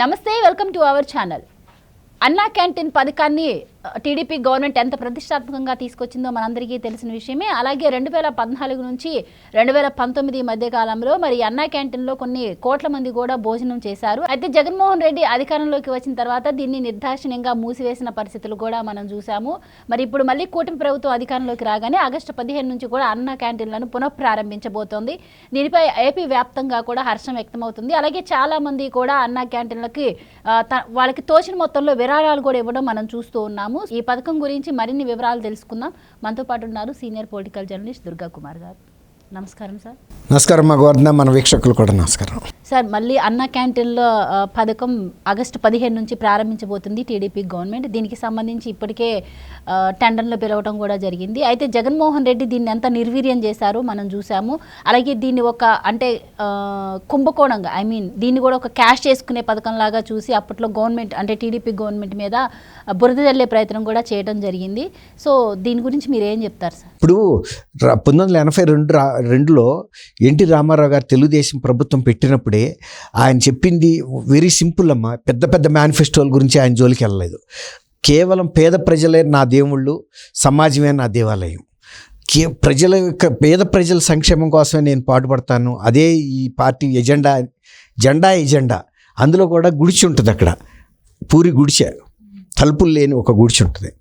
నమస్తే welcome to our channel. Anna canteen పథకాన్ని TDP government ఎంత ప్రతిష్టాత్మకంగా తీసుకొచ్చిందో మనందరికీ తెలిసిన విషయమే. అలాగే రెండు వేల పద్నాలుగు నుంచి రెండు వేల పంతొమ్మిది మధ్య కాలంలో మరి అన్నా క్యాంటీన్లో కొన్ని కోట్ల మంది కూడా భోజనం చేశారు. అయితే జగన్మోహన్ రెడ్డి అధికారంలోకి వచ్చిన తర్వాత దీన్ని నిర్దాక్షిణ్యంగా మూసివేసిన పరిస్థితులు కూడా మనం చూసాము మరి ఇప్పుడు మళ్ళీ కూటమి ప్రభుత్వం అధికారంలోకి రాగానే ఆగస్టు పదిహేను నుంచి కూడా అన్నా క్యాంటీన్లను పునఃప్రారంభించబోతోంది. దీనిపై ఏపీ వ్యాప్తంగా కూడా హర్షం వ్యక్తమవుతుంది. అలాగే చాలా మంది కూడా అన్నా క్యాంటీన్లకి త- వాళ్ళకి తోచిన మొత్తంలో విరాళాలు కూడా ఇవ్వడం మనం చూస్తూ ఉన్నాము. ఈ పథకం గురించి మరిన్ని వివరాలు తెలుసుకుందాం. మనతో పాటు ఉన్నారు senior political journalist Durga Kumar గారు. నమస్కారం సార్. నమస్కారం మా గోవర్ధన మన వీక్షకులు కూడా నమస్కారం. సార్ మళ్ళీ అన్న క్యాంటీన్లో పథకం ఆగస్టు పదిహేను నుంచి ప్రారంభించబోతుంది టీడీపీ గవర్నమెంట్. దీనికి సంబంధించి ఇప్పటికే టెండర్లు పిలవడం కూడా జరిగింది. అయితే జగన్మోహన్ రెడ్డి దీన్ని ఎంత నిర్వీర్యం చేశారో మనం చూసాము అలాగే దీన్ని ఒక అంటే కుంభకోణంగా ఐ మీన్ దీన్ని కూడా ఒక క్యాష్ చేసుకునే పథకం లాగా చూసి అప్పట్లో గవర్నమెంట్ అంటే టీడీపీ గవర్నమెంట్ మీద బురద జల్లే ప్రయత్నం కూడా చేయడం జరిగింది. సో దీని గురించి మీరు ఏం చెప్తారు సార్? ఇప్పుడు పంతొమ్మిది వందల ఎనభై రెండు రా రెండులో ఎన్టీ రామారావు గారు తెలుగుదేశం ప్రభుత్వం పెట్టినప్పుడే ఆయన చెప్పింది వెరీ సింపుల్ అమ్మ పెద్ద పెద్ద మేనిఫెస్టోల గురించి ఆయన జోలికి వెళ్ళలేదు. కేవలం పేద ప్రజలే నా దేవుళ్ళు సమాజమే నా దేవాలయం. కే ప్రజల యొక్క పేద ప్రజల సంక్షేమం కోసమే నేను పాటుపడతాను అదే ఈ పార్టీ ఎజెండా జెండా ఎజెండా. అందులో కూడా గుడిచి ఉంటుంది అక్కడ పూరి గుడిచే. తలుపులు లేని ఒక గుడిచి ఉంటుంది.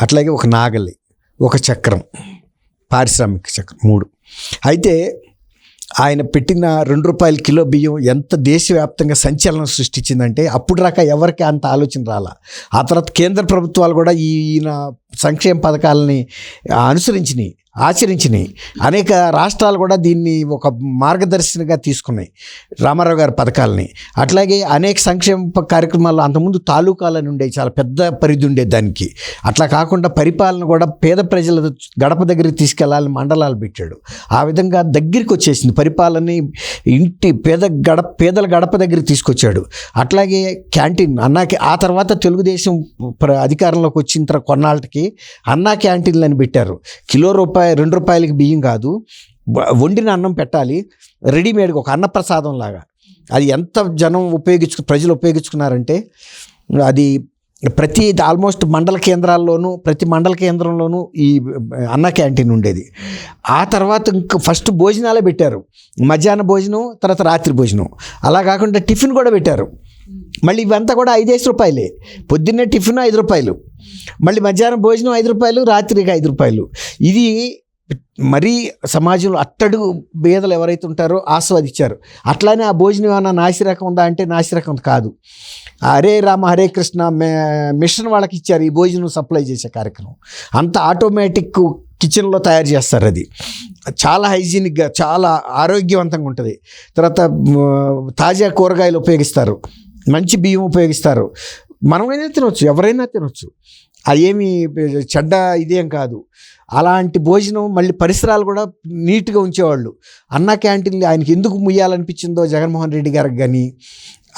అట్లాగే ఒక నాగలి ఒక చక్రం. పారిశ్రామిక చక్రం మూడు. అయితే ఆయన పెట్టిన రెండు రూపాయల కిలో బియ్యం ఎంత దేశవ్యాప్తంగా సంచలనం సృష్టించిందంటే అప్పుడు రాక ఎవరికి అంత ఆలోచన రాల. ఆ తర్వాత కేంద్ర ప్రభుత్వాలు కూడా ఈయన సంక్షేమ పథకాలని అనుసరించినాయి. ఆచరించినాయి అనేక రాష్ట్రాలు కూడా దీన్ని ఒక మార్గదర్శనగా తీసుకున్నాయి రామారావు గారి పథకాలని. అట్లాగే అనేక సంక్షేమ కార్యక్రమాలు అంతకుముందు తాలూకాలని ఉండేవి చాలా పెద్ద పరిధి ఉండేది దానికి. అట్లా కాకుండా పరిపాలన కూడా పేద ప్రజల గడప దగ్గరికి తీసుకెళ్ళాలని మండలాలు పెట్టాడు. ఆ విధంగా దగ్గరికి వచ్చేసింది. పరిపాలనని ఇంటి పేద గడప పేదల గడప దగ్గరికి తీసుకొచ్చాడు. అట్లాగే క్యాంటీన్ అన్నాకి ఆ తర్వాత తెలుగుదేశం ప్ర- అధికారంలోకి వచ్చిన తర్వాత కొన్నాళ్ళకి అన్నా క్యాంటీన్లు అని పెట్టారు. కిలో రూపాయి రెండు రూపాయలకి బియ్యం కాదు. వండిన అన్నం పెట్టాలి. రెడీమేడ్గా ఒక అన్నప్రసాదం లాగా. అది ఎంత జనం ఉపయోగించు ప్రజలు ఉపయోగించుకున్నారంటే అది ప్రతి ఆల్మోస్ట్ మండల కేంద్రాల్లోనూ ప్రతి మండల కేంద్రంలోనూ ఈ అన్న క్యాంటీన్ ఉండేది. ఆ తర్వాత ఇంకా ఫస్ట్ భోజనాలే పెట్టారు. మధ్యాహ్న భోజనం తర్వాత రాత్రి భోజనం. అలా కాకుండా టిఫిన్ కూడా పెట్టారు. మళ్ళీ ఇవంతా కూడా ఐదేసి రూపాయలే. పొద్దున్నే టిఫిన్ ఐదు రూపాయలు. మళ్ళీ మధ్యాహ్నం భోజనం ఐదు రూపాయలు రాత్రికి ఐదు రూపాయలు. ఇది మరీ సమాజంలో అట్టడుగు బేదలు ఎవరైతే ఉంటారో ఆస్వాదించారు. అట్లానే ఆ భోజనం ఏమైనా నాసిరకం ఉందా అంటే నాసిరకం కాదు. హరే రామ హరే కృష్ణ మే- మిషన్ వాళ్ళకి ఇచ్చారు ఈ భోజనం సప్లై చేసే కార్యక్రమం. అంత ఆటోమేటిక్ కిచెన్లో తయారు చేస్తారు అది. చాలా హైజీనిక్గా చాలా ఆరోగ్యవంతంగా ఉంటుంది. తర్వాత తాజా కూరగాయలు ఉపయోగిస్తారు. మంచి బియ్యం ఉపయోగిస్తారు. మనమైనా తినొచ్చు ఎవరైనా తినొచ్చు. అదేమి చెడ్డ ఇదేం కాదు. అలాంటి భోజనం మళ్ళీ పరిసరాలు కూడా నీట్గా ఉంచేవాళ్ళు. అన్న క్యాంటీన్లు ఆయనకి ఎందుకు ముయ్యాలనిపించిందో జగన్మోహన్ రెడ్డి గారికి కానీ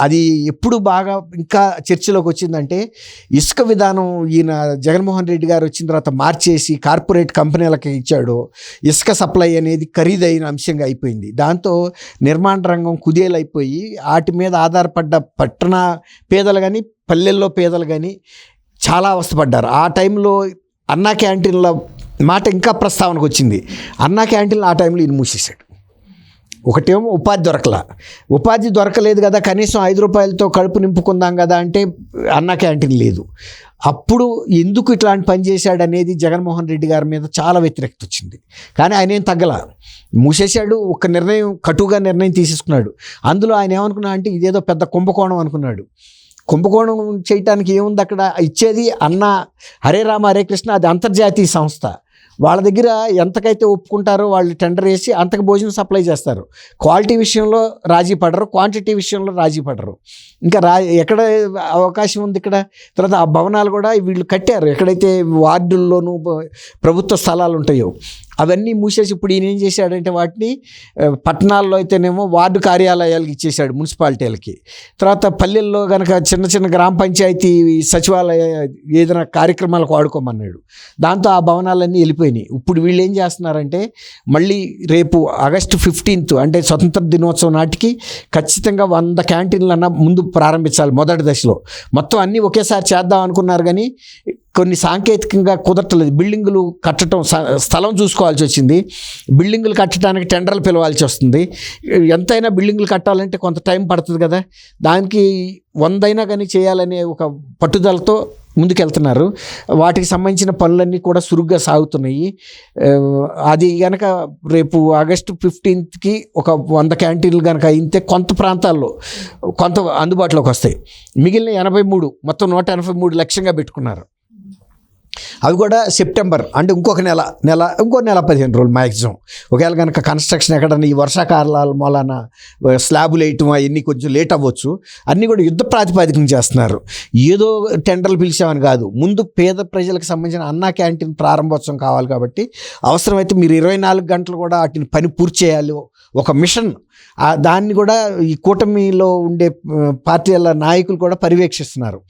అది ఎప్పుడు బాగా ఇంకా చర్చలోకి వచ్చిందంటే ఇసుక విధానం ఈయన జగన్మోహన్ రెడ్డి గారు వచ్చిన తర్వాత మార్చేసి కార్పొరేట్ కంపెనీలకు ఇచ్చాడు. ఇసుక సప్లై అనేది ఖరీదైన అంశంగా అయిపోయింది. దాంతో నిర్మాణ రంగం కుదేలైపోయి వాటి మీద ఆధారపడ్డ పట్టణ పేదలు కానీ పల్లెల్లో పేదలు కానీ చాలా అవస్థపడ్డారు. ఆ టైంలో అన్నా క్యాంటీన్ల మాట ఇంకా ప్రస్తావనకు వచ్చింది అన్నా క్యాంటీన్లు ఆ టైంలో ఈయన మూసేశాడు. ఒకటేమో ఉపాధి దొరకలా. ఉపాధి దొరకలేదు కదా కనీసం ఐదు రూపాయలతో కడుపు నింపుకుందాం కదా అంటే అన్న క్యాంటీన్ లేదు. అప్పుడు ఎందుకు ఇట్లాంటి పని చేశాడు అనేది జగన్మోహన్ రెడ్డి గారి మీద చాలా వ్యతిరేకత వచ్చింది. కానీ ఆయన ఏం తగ్గల. మూసేశాడు ఒక నిర్ణయం కటుగా నిర్ణయం తీసేసుకున్నాడు. అందులో ఆయన ఏమనుకున్నా అంటే ఇదేదో పెద్ద కుంభకోణం అనుకున్నాడు. కుంభకోణం చేయటానికి ఏముంది అక్కడ? ఇచ్చేది అన్న హరే రామ హరే కృష్ణ అది అంతర్జాతీయ సంస్థ. వాళ్ళ దగ్గర ఎంతకైతే ఒప్పుకుంటారో వాళ్ళు టెండర్ వేసి అంతకు భోజనం సప్లై చేస్తారు. క్వాలిటీ విషయంలో రాజీ పడరు క్వాంటిటీ విషయంలో రాజీ పడరు. ఇంకా రా ఎక్కడ అవకాశం ఉంది ఇక్కడ? తర్వాత ఆ భవనాలు కూడా వీళ్ళు కట్టారు. ఎక్కడైతే వార్డుల్లోనూ ప్రభుత్వ స్థలాలు ఉంటాయో. అవన్నీ మూసేసి ఇప్పుడు ఈయన ఏం చేశాడంటే వాటిని పట్టణాల్లో అయితేనేమో వార్డు కార్యాలయాలకు ఇచ్చేశాడు మున్సిపాలిటీలకి. తర్వాత పల్లెల్లో కనుక చిన్న చిన్న గ్రామ పంచాయతీ సచివాలయ ఏదైనా కార్యక్రమాలకు వాడుకోమన్నాడు. దాంతో ఆ భవనాలన్నీ వెళ్ళిపోయినాయి. ఇప్పుడు వీళ్ళు ఏం చేస్తున్నారంటే మళ్ళీ రేపు ఆగస్టు ఫిఫ్టీన్త్ అంటే స్వతంత్ర దినోత్సవం నాటికి ఖచ్చితంగా వంద క్యాంటీన్లన్నా ముందు ప్రారంభించాలి మొదటి దశలో. మొత్తం అన్నీ ఒకేసారి చేద్దాం అనుకున్నారు కానీ కొన్ని సాంకేతికంగా కుదరట్లేదు. బిల్డింగులు కట్టడం స్థలం చూసుకోవాల్సి వచ్చింది. బిల్డింగులు కట్టడానికి టెండర్లు పిలవాల్సి వస్తుంది. ఎంతైనా బిల్డింగులు కట్టాలంటే కొంత టైం పడుతుంది కదా. దానికి వందైనా కానీ చేయాలనే ఒక పట్టుదలతో ముందుకెళ్తున్నారు. వాటికి సంబంధించిన పనులన్నీ కూడా సురుగ్గా సాగుతున్నాయి. అది కనుక రేపు ఆగస్టు ఫిఫ్టీన్త్కి ఒక వంద క్యాంటీన్లు కనుక అయితే కొంత ప్రాంతాల్లో కొంత అందుబాటులోకి వస్తాయి. మిగిలిన ఎనభై మూడు మొత్తం నూట ఎనభై మూడు లక్ష్యంగా పెట్టుకున్నారు. అవి కూడా సెప్టెంబర్ అంటే ఇంకొక నెల నెల ఇంకో నెల పదిహేను రోజులు మ్యాక్సిమం ఒకవేళ కనుక కన్స్ట్రక్షన్ ఎక్కడన్నా ఈ వర్షాకాలాల మూలాన స్లాబులు వేయటం అవన్నీ కొంచెం లేట్ అవ్వచ్చు. అన్నీ కూడా యుద్ధ ప్రాతిపాదికం చేస్తున్నారు. ఏదో టెండర్లు పిలిచామని కాదు. ముందు పేద ప్రజలకు సంబంధించిన అన్నా క్యాంటీన్ ప్రారంభోత్సవం కావాలి కాబట్టి అవసరమైతే మీరు ఇరవై నాలుగు గంటలు కూడా వాటిని పని పూర్తి చేయాలి. ఒక మిషన్. దాన్ని కూడా ఈ కూటమిలో ఉండే పార్టీల నాయకులు కూడా పర్యవేక్షిస్తున్నారు.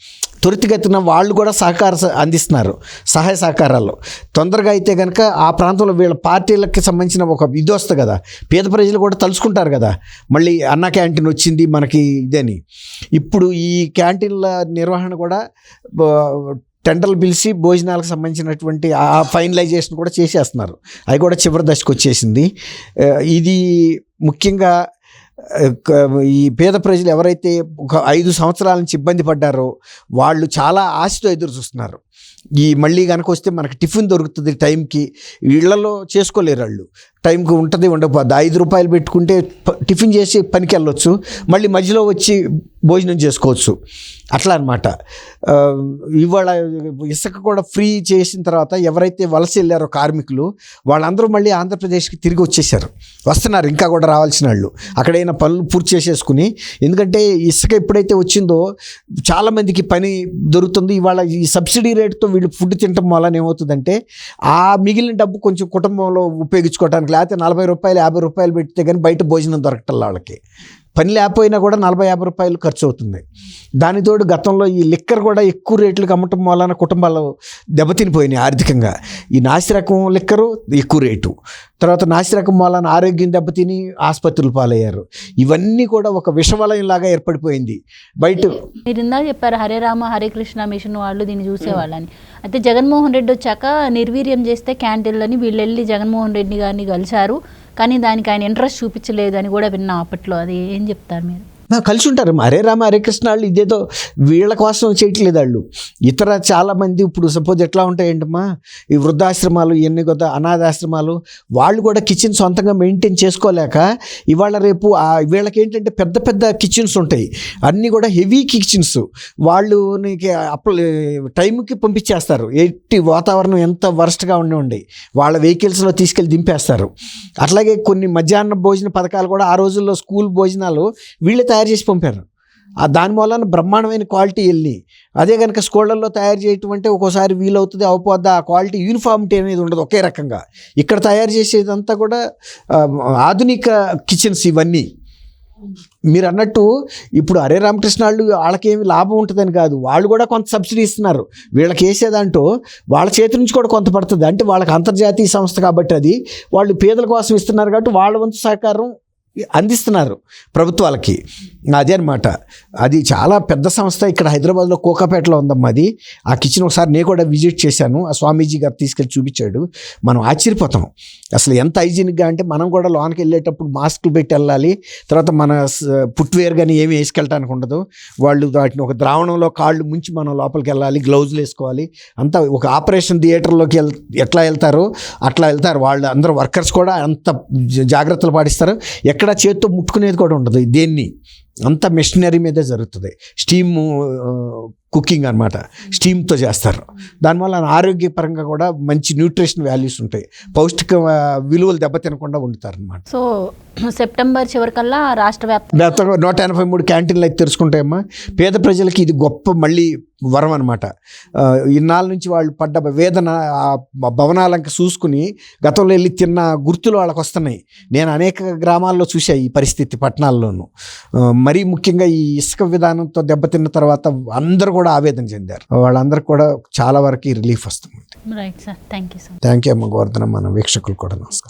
త్వరితగతిన వాళ్ళు కూడా సహకార స- అందిస్తున్నారు సహాయ సహకారాలు తొందరగా అయితే కనుక ఆ ప్రాంతంలో వీళ్ళ పార్టీలకి సంబంధించిన ఒక ఇది వస్తుంది కదా పేద ప్రజలు కూడా తలుచుకుంటారు కదా మళ్ళీ అన్న క్యాంటీన్ వచ్చింది మనకి ఇదని. ఇప్పుడు ఈ క్యాంటీన్ల నిర్వహణ కూడా టెండర్లు పిలిచి భోజనాలకు సంబంధించినటువంటి ఆ ఫైనలైజేషన్ కూడా చేసేస్తున్నారు. అది కూడా చివరి దశకు వచ్చేసింది. ఇది ముఖ్యంగా ఈ పేద ప్రజలు ఎవరైతే ఒక ఐదు సంవత్సరాల నుంచి ఇబ్బంది పడ్డారో వాళ్ళు చాలా ఆశతో ఎదురు చూస్తున్నారు. ఈ మళ్ళీ కనుక వస్తే మనకి టిఫిన్ దొరుకుతుంది టైంకి. ఇళ్ళలో చేసుకోలేరు వాళ్ళు. టైంకి ఉంటుంది ఉండకపోద్ది ఐదు రూపాయలు పెట్టుకుంటే టిఫిన్ చేసి పనికి వెళ్ళొచ్చు మళ్ళీ మధ్యలో వచ్చి భోజనం చేసుకోవచ్చు. అట్లా అనమాట ఇవాళ ఇసుక కూడా ఫ్రీ చేసిన తర్వాత ఎవరైతే వలస వెళ్ళారో కార్మికులు వాళ్ళందరూ మళ్ళీ ఆంధ్రప్రదేశ్కి తిరిగి వచ్చేసారు. వస్తున్నారు ఇంకా కూడా రావాల్సిన వాళ్ళు. అక్కడైనా పనులు పూర్తి చేసేసుకుని ఎందుకంటే ఇసుక ఎప్పుడైతే వచ్చిందో చాలామందికి పని దొరుకుతుంది. ఇవాళ ఈ సబ్సిడీ రేట్తో వీళ్ళు ఫుడ్ తినటం వలన ఏమవుతుందంటే ఆ మిగిలిన డబ్బు కొంచెం కుటుంబంలో ఉపయోగించుకోవడానికి లేకపోతే నలభై రూపాయలు యాభై రూపాయలు పెడితే కానీ బయట భోజనం దొరకటం వాళ్ళకి. పని లేకపోయినా కూడా నలభై యాభై రూపాయలు ఖర్చు అవుతుంది. దానితోడు గతంలో ఈ లిక్కర్ కూడా ఎక్కువ రేట్లకు అమ్మటం వలన కుటుంబాలు దెబ్బతినిపోయినాయి ఆర్థికంగా. ఈ నాసిరకం లిక్కరు ఎక్కువ రేటు. తర్వాత నాసిరకం వలన ఆరోగ్యం దెబ్బతిని ఆసుపత్రులు పాలయ్యారు. ఇవన్నీ కూడా ఒక విషవలయం లాగా ఏర్పడిపోయింది. బయట మీరు ఇందాక చెప్పారు హరే రామ హరే కృష్ణ మిషన్ వాళ్ళు దీన్ని చూసేవాళ్ళని. అయితే జగన్మోహన్ రెడ్డి వచ్చాక నిర్వీర్యం చేస్తే క్యాంటీన్లని వీళ్ళు వెళ్ళి జగన్మోహన్ రెడ్డి గారిని కలిశారు. కానీ దానికి ఆయన ఇంట్రెస్ట్ చూపించలేదు అని కూడా విన్నాం అప్పట్లో. అది ఏం చెప్తారు మీరు? కలిసి ఉంటారు. హరే రామ హరే కృష్ణ వాళ్ళు ఇదేదో వీళ్ళ కోసం చేయట్లేదు వాళ్ళు. ఇతర చాలామంది ఇప్పుడు సపోజ్ ఎట్లా ఉంటాయంటమ్మా? ఈ వృద్ధాశ్రమాలు ఇవన్నీ కూడా అనాథాశ్రమాలు వాళ్ళు కూడా కిచెన్ సొంతంగా మెయింటైన్ చేసుకోలేక ఇవాళ రేపు వీళ్ళకి ఏంటంటే పెద్ద పెద్ద కిచెన్స్ ఉంటాయి. అన్నీ కూడా హెవీ కిచెన్స్ వాళ్ళు నీకు టైంకి పంపించేస్తారు. ఎట్టి వాతావరణం ఎంత వరస్ట్గా ఉండి వాళ్ళ వెహికల్స్లో తీసుకెళ్ళి దింపేస్తారు. అట్లాగే కొన్ని మధ్యాహ్న భోజన పథకాలు కూడా ఆ రోజుల్లో స్కూల్ భోజనాలు వీళ్ళే తయారు చేసి పంపారు. ఆ దాని వలన బ్రహ్మాండమైన క్వాలిటీ వెళ్ళి అదే కనుక స్కూళ్ళల్లో తయారు చేయటం అంటే ఒక్కోసారి వీలవుతుంది అవపోద్ది ఆ క్వాలిటీ యూనిఫామిటీ అనేది ఉండదు ఒకే రకంగా. ఇక్కడ తయారు చేసేదంతా కూడా ఆధునిక కిచెన్స్ ఇవన్నీ. మీరు అన్నట్టు ఇప్పుడు అరే రామకృష్ణ వాళ్ళు వాళ్ళకేమి లాభం ఉంటుందని కాదు వాళ్ళు కూడా కొంత సబ్సిడీ ఇస్తున్నారు. వీళ్ళకి వేసేదంటూ వాళ్ళ చేతి నుంచి కూడా కొంత పడుతుంది. అంటే వాళ్ళకి అంతర్జాతీయ సంస్థ కాబట్టి అది వాళ్ళు పేదల కోసం ఇస్తున్నారు కాబట్టి వాళ్ళ వంతు సహకారం అందిస్తున్నారు ప్రభుత్వాలకి. అదే అనమాట అది చాలా పెద్ద సంస్థ. ఇక్కడ హైదరాబాద్లో కోకాపేటలో ఉందమ్మా అది. ఆ కిచెన్ ఒకసారి నేను కూడా విజిట్ చేశాను. ఆ స్వామీజీ గారు తీసుకెళ్ళి చూపించాడు. మనం ఆశ్చర్యపోతాం. అసలు ఎంత హైజీనిక్గా అంటే మనం కూడా లోనికి వెళ్ళేటప్పుడు మాస్కులు పెట్టి వెళ్ళాలి. తర్వాత మన ఫుట్వేర్ కానీ ఏమి వేసుకెళ్ళటానికి ఉండదు. వాళ్ళు వాటిని ఒక ద్రావణంలో కాళ్ళు ముంచి మనం లోపలికి వెళ్ళాలి. గ్లౌజులు వేసుకోవాలి. అంతా ఒక ఆపరేషన్ థియేటర్లోకి వెళ్ ఎట్లా వెళ్తారో అట్లా వెళ్తారు. వాళ్ళు అందరూ వర్కర్స్ కూడా అంత జాగ్రత్తలు పాటిస్తారు. ఎక్కడ చేత్తో ముట్టుకునేది కూడా ఉండదు దేన్ని. అంత మెషినరీ మీదే జరుగుతుంది. స్టీమ్ కుకింగ్ అనమాట స్టీమ్తో చేస్తారు. దానివల్ల ఆరోగ్యపరంగా కూడా మంచి న్యూట్రిషన్ వాల్యూస్ ఉంటాయి. పౌష్టిక విలువలు దెబ్బతినకుండా వండుతారు అనమాట సో సెప్టెంబర్ చివరికల్లా రాష్ట్ర వ్యాప్తంగా నూట ఎనభై మూడు క్యాంటీన్లు అయితే తెరుచుకుంటాయమ్మా. పేద ప్రజలకి ఇది గొప్ప మళ్ళీ వరం అనమాట ఇన్నాళ్ళ నుంచి వాళ్ళు పడ్డ వేదన ఆ భవనాలంక చూసుకుని గతంలో వెళ్ళి తిన్న గుర్తులు వాళ్ళకి వస్తున్నాయి నేను అనేక గ్రామాల్లో చూసా ఈ పరిస్థితి పట్టణాల్లోనూ. మరీ ముఖ్యంగా ఈ ఇసుక విధానంతో దెబ్బతిన్న తర్వాత అందరూ కూడా ఆవేదన చెందారు. వాళ్ళందరికీ కూడా చాలా వరకు రిలీఫ్ వస్తుంది. థ్యాంక్ యూ అమ్మ గోవర్ధన మన వీక్షకులు కూడా నమస్కారం.